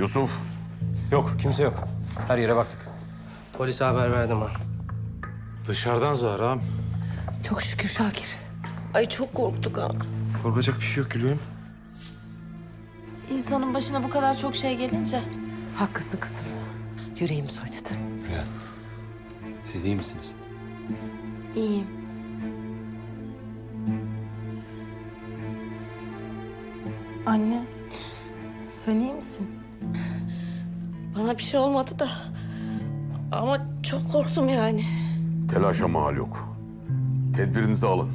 Yusuf, Yok, kimse yok. Her yere baktık. Polise haber verdim ha. Dışarıdan Zahra'm. Çok şükür Şakir. Ay çok korktuk ha. Korkacak bir şey yok Gülüm. İnsanın başına bu kadar çok şey gelince Haklısın kızım. Yüreğimiz oynadı. Siz iyi misiniz? iyiyim. Anne, sen iyi misin? Bana bir şey olmadı da. Ama çok korktum yani. telaşa mahal yok. Tedbirinizi alın.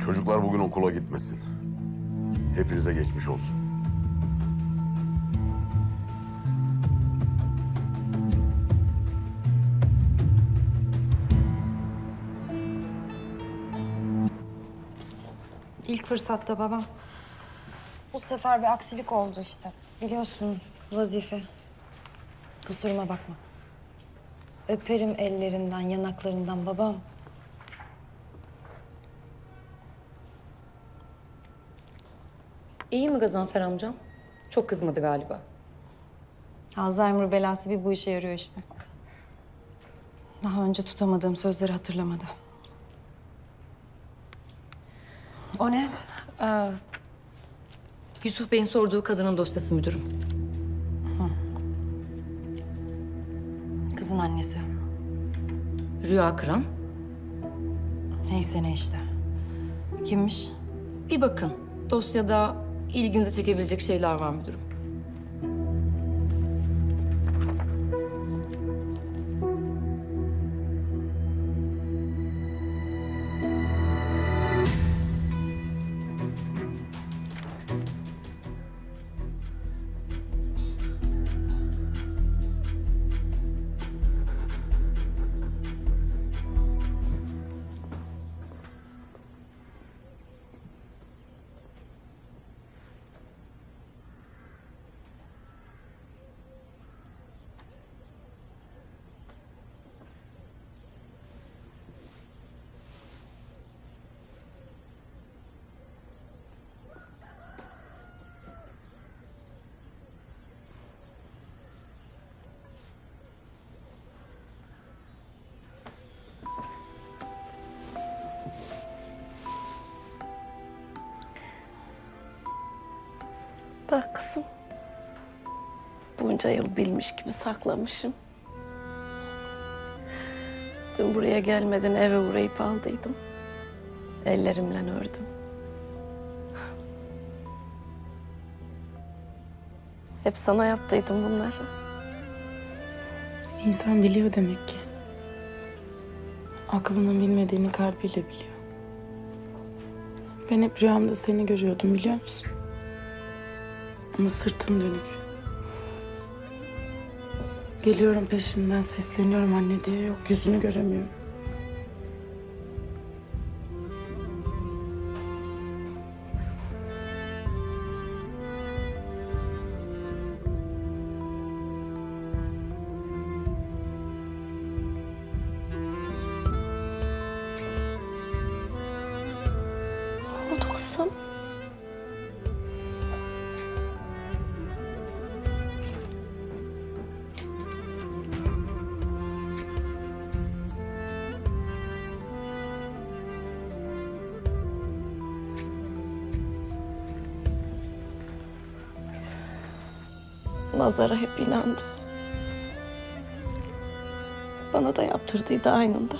Çocuklar bugün okula gitmesin. Hepinize geçmiş olsun. İlk fırsatta babam. Bu sefer bir aksilik oldu işte. Biliyorsun vazife. Kusuruma bakma. Öperim ellerinden, yanaklarından babam. İyi mi Gazanfer amcam? Çok kızmadı galiba. Alzheimer belası bir bu işe yarıyor işte. Daha önce tutamadığım sözleri hatırlamadı. O ne? Yusuf Bey'in sorduğu kadının dosyası müdürüm. Kızın annesi. Rüya Kıran. Neyse ne işte. Kimmiş? Bir bakın. Dosyada ilginizi çekebilecek şeyler var müdürüm. Bak kızım. Bunca yıl bilmiş gibi saklamışım. Dün buraya gelmeden eve uğrayıp aldıydım. Ellerimle ördüm. Hep sana yaptıydım bunları. İnsan biliyor demek ki. Aklının bilmediğini kalbiyle biliyor. Ben hep rüyamda seni görüyordum biliyor musun? Ama sırtın dönük. Geliyorum peşinden sesleniyorum anne diye yok yüzünü göremiyorum. Nazara hep inandı. Bana da yaptırdıydı aynında.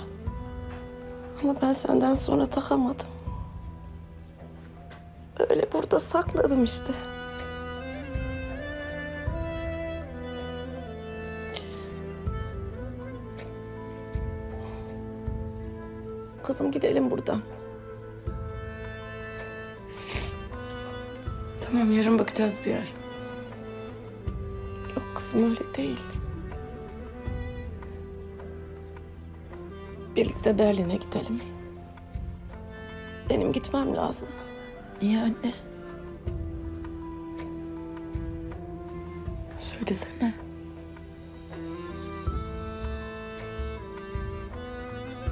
Ama ben senden sonra takamadım. Öyle burada sakladım işte. Kızım gidelim buradan. Tamam yarın bakacağız bir yer. Kızım öyle değil. Birlikte Berlin'e gidelim. Benim gitmem lazım. Niye anne? Söylesene.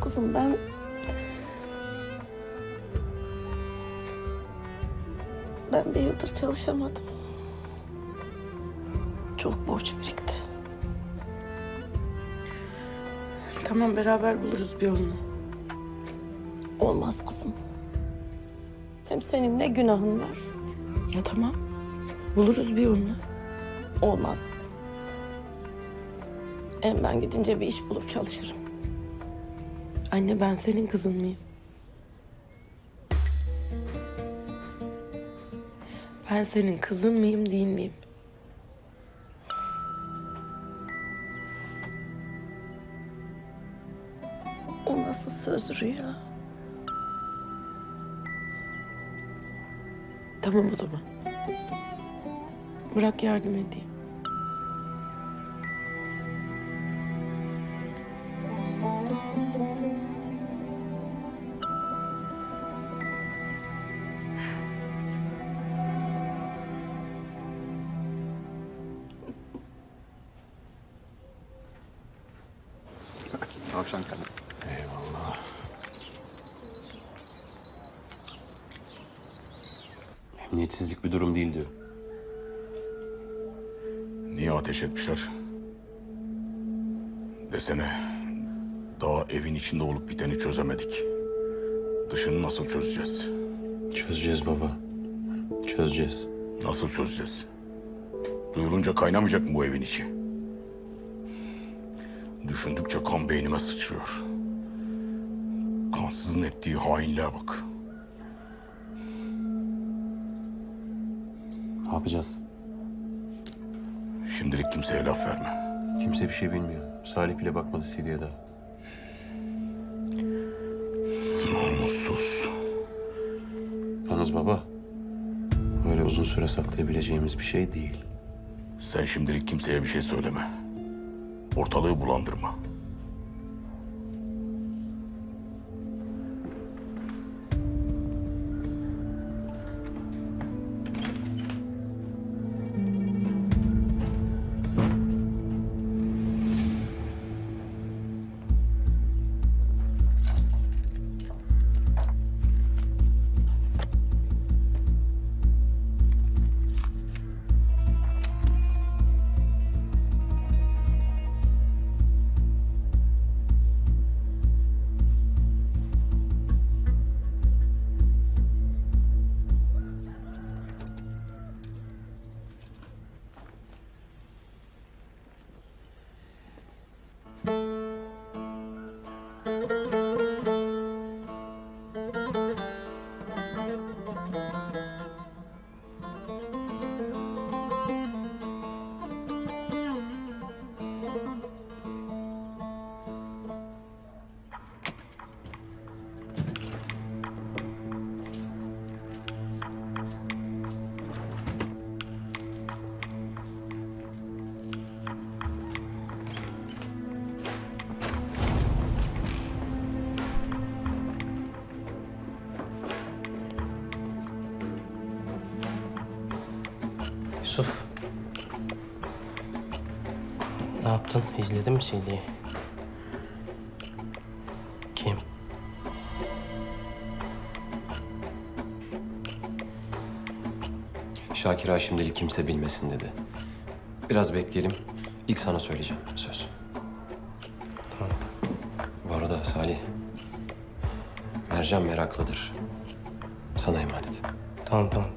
Kızım ben... Ben bir yıldır çalışamadım. Çok borç birikti. Tamam beraber buluruz bir yolunu. Olmaz kızım. Hem senin ne günahın var? Ya tamam. Buluruz bir yolunu. Olmaz dedim. Hem ben gidince bir iş bulur çalışırım. Anne ben senin kızın mıyım? Ben senin kızın mıyım değil miyim? Söz Rüya? Tamam o zaman. Bırak yardım edeyim. Desene. Daha evin içinde olup biteni çözemedik. Dışını nasıl çözeceğiz? Çözeceğiz baba. Çözeceğiz. Nasıl çözeceğiz? Duyulunca kaynamayacak mı bu evin içi? Düşündükçe kan beynime sıçrıyor. Kansızın ettiği hainliğe bak. Ne yapacağız? Şimdilik kimseye laf verme. Kimse bir şey bilmiyor. Salih bile bakmadı CV'ye daha. Namussuz. Yalnız baba, böyle uzun süre saklayabileceğimiz bir şey değil. Sen şimdilik kimseye bir şey söyleme. Ortalığı bulandırma. Yusuf. Ne yaptın? İzledin mi CD'yi? Kim? Şakir Ağa şimdilik kimse bilmesin dedi. Biraz bekleyelim. İlk sana söyleyeceğim söz. Tamam. Bu arada Salih, Mercan meraklıdır. Sana emanet. Tamam tamam.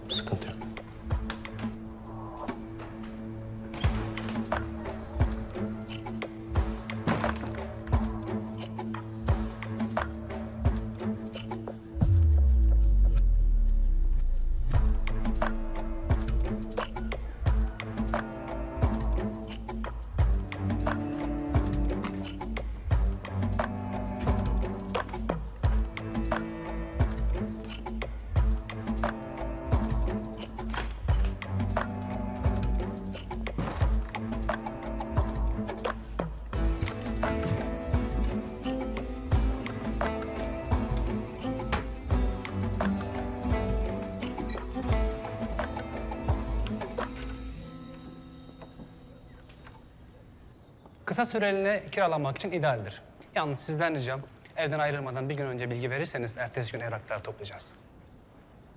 Kısa süreliğine kiralanmak için idealdir. Yalnız sizden ricam evden ayrılmadan bir gün önce bilgi verirseniz ertesi gün evrakları toplayacağız.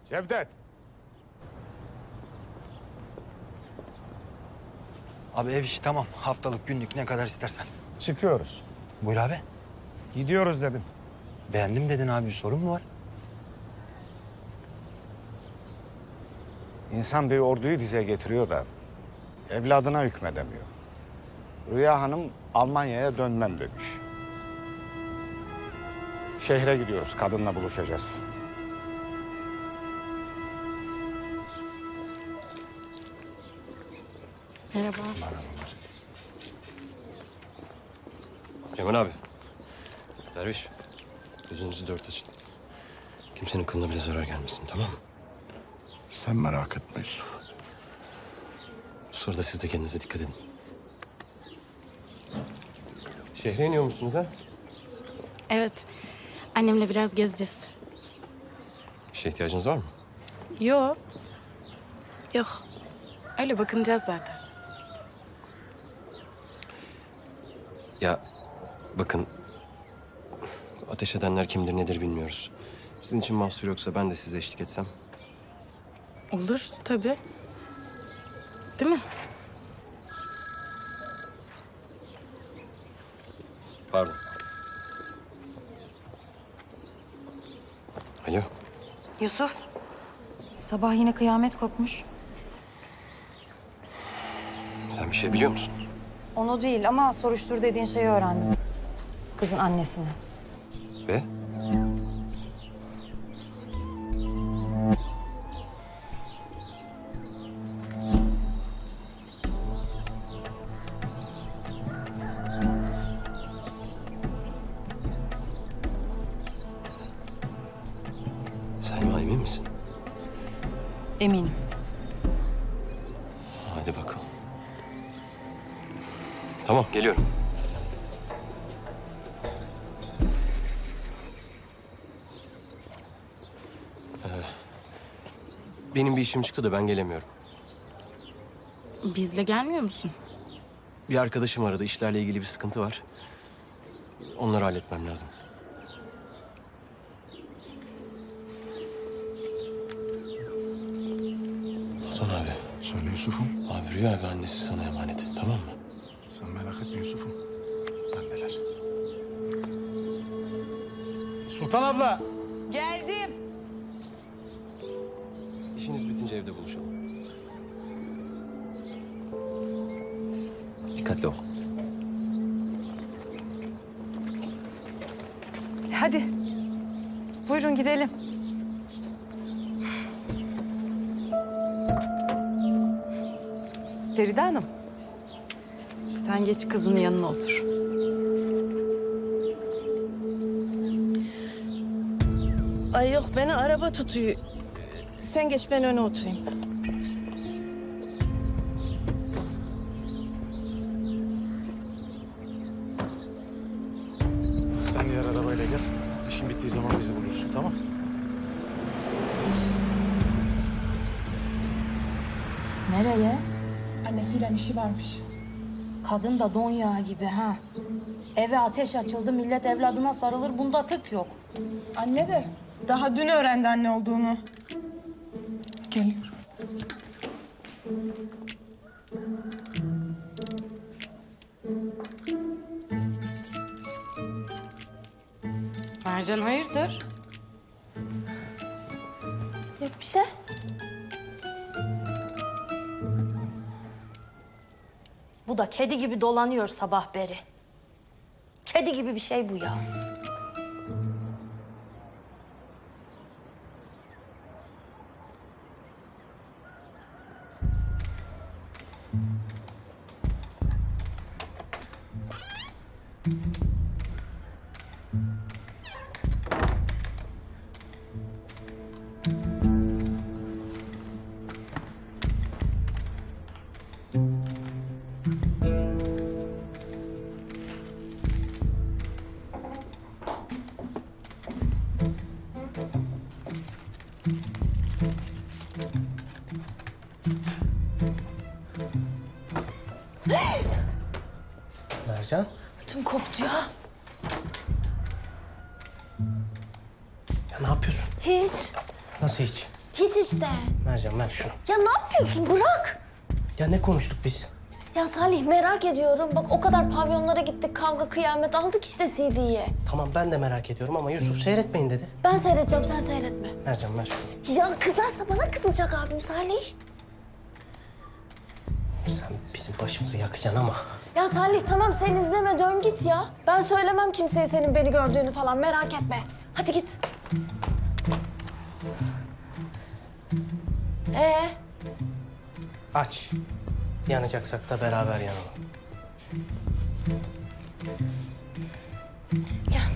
Cevdet. Abi ev işi tamam. Haftalık, günlük ne kadar istersen. Çıkıyoruz. Buyur abi. Gidiyoruz dedim. Beğendim dedin abi. Bir sorun mu var? İnsan bir orduyu dize getiriyor da evladına hükmedemiyor. Rüya Hanım Almanya'ya dönmem demiş. Şehre gidiyoruz. Kadınla buluşacağız. Merhaba. Cemal abi. Derviş. Gözünüzü dört açın. Kimsenin kılına bile zarar gelmesin tamam mı? Sen merak etme Yusuf. Bu sırada siz de kendinize dikkat edin. Şehre iniyor musunuz ha? Evet. Annemle biraz gezeceğiz. Bir şeye ihtiyacınız var mı? Yok. Yok. Öyle bakınacağız zaten. Ya bakın ateş edenler kimdir nedir bilmiyoruz. Sizin için mahsur yoksa ben de size eşlik etsem. Olur tabii. Değil mi? Pardon. Alo. Yusuf. Sabah yine kıyamet kopmuş. Sen bir şey biliyor musun? Onu değil ama soruştur dediğin şeyi öğrendim. Kızın annesini. Eminim. Hadi bakalım. Tamam geliyorum. Ee, benim bir işim çıktı da ben gelemiyorum. Bizle gelmiyor musun? Bir arkadaşım aradı. işlerle ilgili bir sıkıntı var. Onları halletmem lazım. Hasan abi. Söyle Yusuf'um. Abi Rüya ve annesi sana emanet. Tamam mı? Sen merak etme Yusuf'um. Bendeler. Sultan abla. Geldim. İşiniz bitince evde buluşalım. Dikkatli ol. Hadi. Buyurun gidelim. Feride Hanım. Sen geç kızının yanına otur. Ay yok beni araba tutuyor. Sen geç ben öne oturayım. İşi varmış. Kadın da don yağı gibi ha. Eve ateş açıldı, millet evladına sarılır, bunda tık yok. Anne de daha dün öğrendi anne olduğunu. Geliyor. Mercan hayırdır? Yok bir şey. Da kedi gibi dolanıyor sabah beri. Kedi gibi bir şey bu ya. Mercan. Tüm koptu ya. Ya ne yapıyorsun? Hiç. Nasıl hiç? Hiç işte. Mercan ver şunu. Ya ne yapıyorsun? Bırak. Ya ne konuştuk biz? Ya Salih merak ediyorum. Bak o kadar pavyonlara gittik, kavga kıyamet aldık işte CD'yi. Tamam ben de merak ediyorum ama Yusuf seyretmeyin dedi. Ben seyredeceğim, sen seyretme. Mercan ver şunu. Ya kızarsa bana kızacak abim Salih. Sen bizim başımızı yakacaksın ama. Ya Salih tamam sen izleme dön git ya. Ben söylemem kimseye senin beni gördüğünü falan merak etme. Hadi git. Ee, Aç. Yanacaksak da beraber yanalım. gel.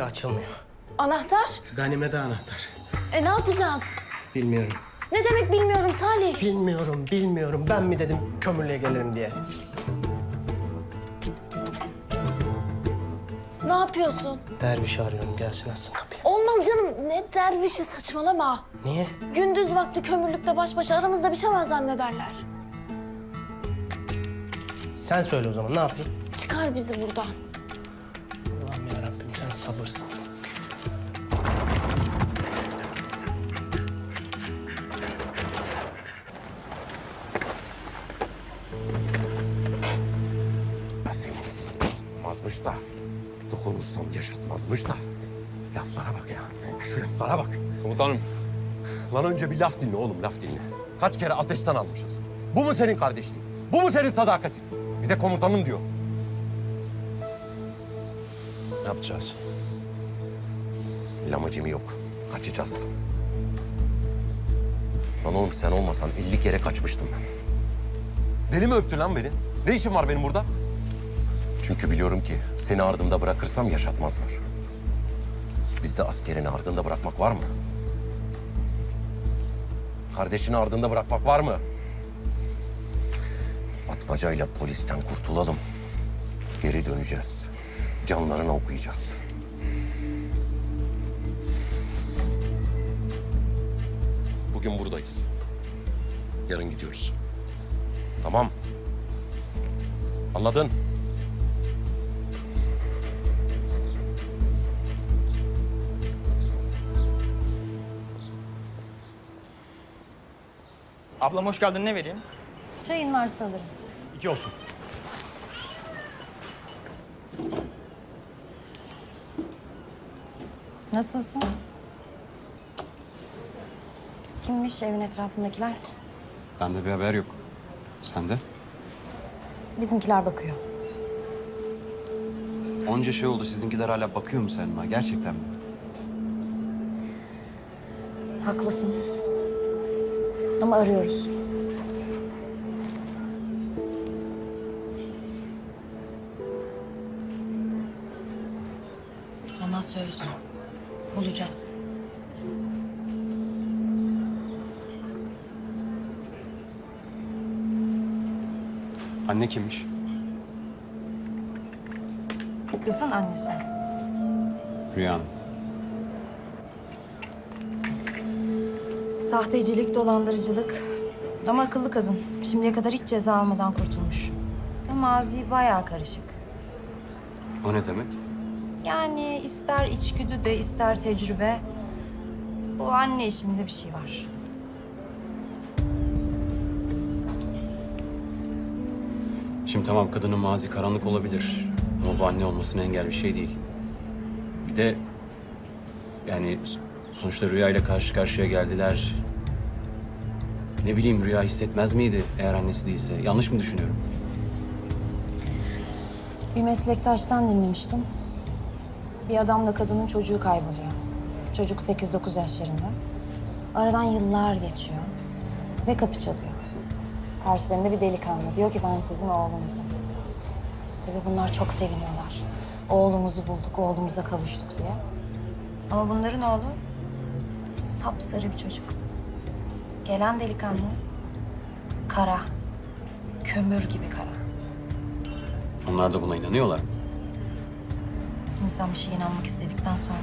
Eksikti açılmıyor. Anahtar? Ganimede anahtar. E ne yapacağız? Bilmiyorum. Ne demek bilmiyorum Salih. Bilmiyorum, bilmiyorum. Ben mi dedim kömürlüğe gelirim diye. Ne yapıyorsun? Dervişi arıyorum gelsin açsın kapıyı. Olmaz canım. Ne dervişi saçmalama. Niye? Gündüz vakti kömürlükte baş başa aramızda bir şey var zannederler. Sen söyle o zaman ne yapayım? Çıkar bizi buradan. Sabırsın. Yaşatmazmış da. Dokunursam yaşatmazmış da. Laflara bak ya. Şu laflara bak. Komutanım. Lan önce bir laf dinle oğlum laf dinle. Kaç kere ateşten almışız. Bu mu senin kardeşin? Bu mu senin sadakatin? Bir de komutanım diyor. Yapacağız? Lamacımı yok. Kaçacağız. Lan oğlum sen olmasan 50 kere kaçmıştım ben. Deli mi öptü lan beni? Ne işim var benim burada? Çünkü biliyorum ki seni ardımda bırakırsam yaşatmazlar. Bizde askerini ardında bırakmak var mı? Kardeşini ardında bırakmak var mı? Atmacayla polisten kurtulalım. Geri döneceğiz. Canlarına okuyacağız. Bugün buradayız. Yarın gidiyoruz. Tamam. Anladın? Ablam hoş geldin ne vereyim? Çayın var sanırım. İki olsun. Nasılsın? Kimmiş evin etrafındakiler? Bende bir haber yok. Sende? Bizimkiler bakıyor. Onca şey oldu. Sizinkiler hala bakıyor mu Selma? Gerçekten mi? Haklısın. Ama arıyoruz. Sana söz. Bulacağız. Anne kimmiş? Kızın annesi. Rüya Hanım. Sahtecilik, dolandırıcılık. Ama akıllı kadın. Şimdiye kadar hiç ceza almadan kurtulmuş. Ama mazi bayağı karışık. O ne demek? Yani ister içgüdü de ister tecrübe. Bu anne işinde bir şey var. Şimdi tamam kadının mazi karanlık olabilir. Ama bu anne olmasına engel bir şey değil. Bir de yani sonuçta Rüya ile karşı karşıya geldiler. Ne bileyim Rüya hissetmez miydi eğer annesi değilse? Yanlış mı düşünüyorum? Bir meslektaştan dinlemiştim. Bir adamla kadının çocuğu kayboluyor. Çocuk 8-9 yaşlarında. Aradan yıllar geçiyor. Ve kapı çalıyor. Karşılarında bir delikanlı. Diyor ki ben sizin oğlunuzum. Tabii bunlar çok seviniyorlar. Oğlumuzu bulduk, oğlumuza kavuştuk diye. Ama bunların oğlu sapsarı bir çocuk. Gelen delikanlı kara, kömür gibi kara. Onlar da buna inanıyorlar. İnsan bir şeye inanmak istedikten sonra